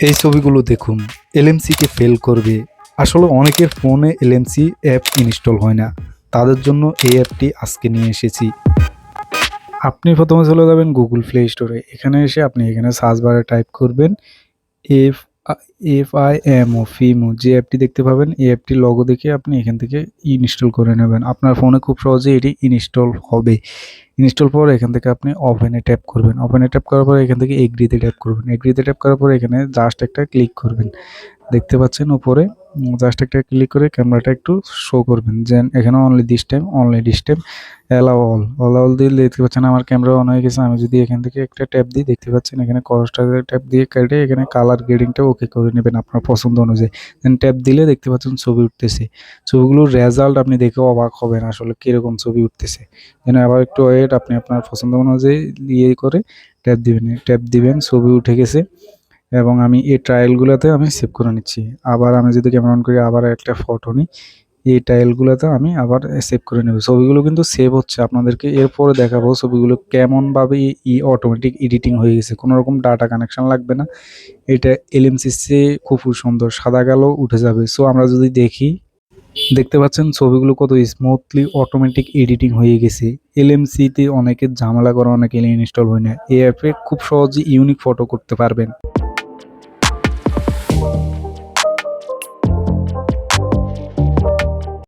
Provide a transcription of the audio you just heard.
এই ছবিগুলো দেখুন এলএমসিকে ফেল করবে। আসলে অনেকের ফোনে এলএমসি অ্যাপ ইনস্টল হয় না। তাদের জন্য এই অ্যাপটি আজকে নিয়ে এসেছি। আপনি প্রথমে চলে যাবেন গুগল প্লে স্টোরে এখানে এসে আপনি এখানে সার্চ বারে টাইপ করবেন F F I M O ফিমো যে অ্যাপটি দেখতে পাবেন, এই অ্যাপটি লগো দেখে আপনি এখান থেকে ইনস্টল করে নেবেন। আপনার ফোনে খুব সহজে এটি ইনস্টল হবে। ইনস্টল পর এখান থেকে আপনি ওপেনে ট্যাপ করবেন। ওপেনে ট্যাপ করার পর এখান থেকে এগ্রিতে ট্যাপ করবেন। এগ্রিতে ট্যাপ করার পরে এখানে জাস্ট একটা ক্লিক করবেন। দেখতে পাচ্ছেন উপরে। জাস্ট একটা ক্লিক করে ক্যামেরাটা একটু শো করবেন। যেন এখানে only this time only this time allow all all দিয়ে দেখতে পাচ্ছেন আমার ক্যামেরা অন হয়ে গেছে। আমি যদি এখান থেকে একটা ট্যাপ দিই, দেখতে পাচ্ছেন এখানে করসটা ট্যাপ দিয়ে কেটে এখানে কালার গ্রেডিংটা ওকে করে নেবেন আপনার পছন্দ অনুযায়ী। দেন ট্যাপ দিলে দেখতে পাচ্ছেন ছবি উঠতেছে। ছবিগুলোর রেজাল্ট আপনি দেখে অবাক হবেন আসলে কীরকম ছবি উঠতেছে। দেন আবার একটু ওয়েট আপনি আপনার পছন্দ অনুযায়ী ইয়ে করে ট্যাপ দিবেন। ট্যাপ দিবেন, ছবি উঠে গেছে। এবং আমি এই ট্রায়ালগুলোতে আমি সেভ করে নিচ্ছি। আবার আমি যদি ক্যামেরা অন করি আবার একটা ফটো নিই, এই টাইলগুলোতে আমি আবার সেভ করে নেব। ছবিগুলো কিন্তু সেভ হচ্ছে, আপনাদেরকে এরপরে দেখাবো ছবিগুলো কেমনভাবে ই অটোমেটিক এডিটিং হয়ে গেছে। কোনো রকম ডাটা কানেকশন লাগবে না। এটা এলএমসিসে খুব সুন্দর, সাদা কালো উঠে যাবে। সো আমরা যদি দেখি, দেখতে পাচ্ছেন ছবিগুলো কত স্মুথলি অটোমেটিক এডিটিং হয়ে গেছে। এলএমসিতে অনেকের ঝামেলা করা, অনেকে ইনস্টল হয় না। এই অ্যাপে খুব সহজে ইউনিক ফটো করতে পারবেন।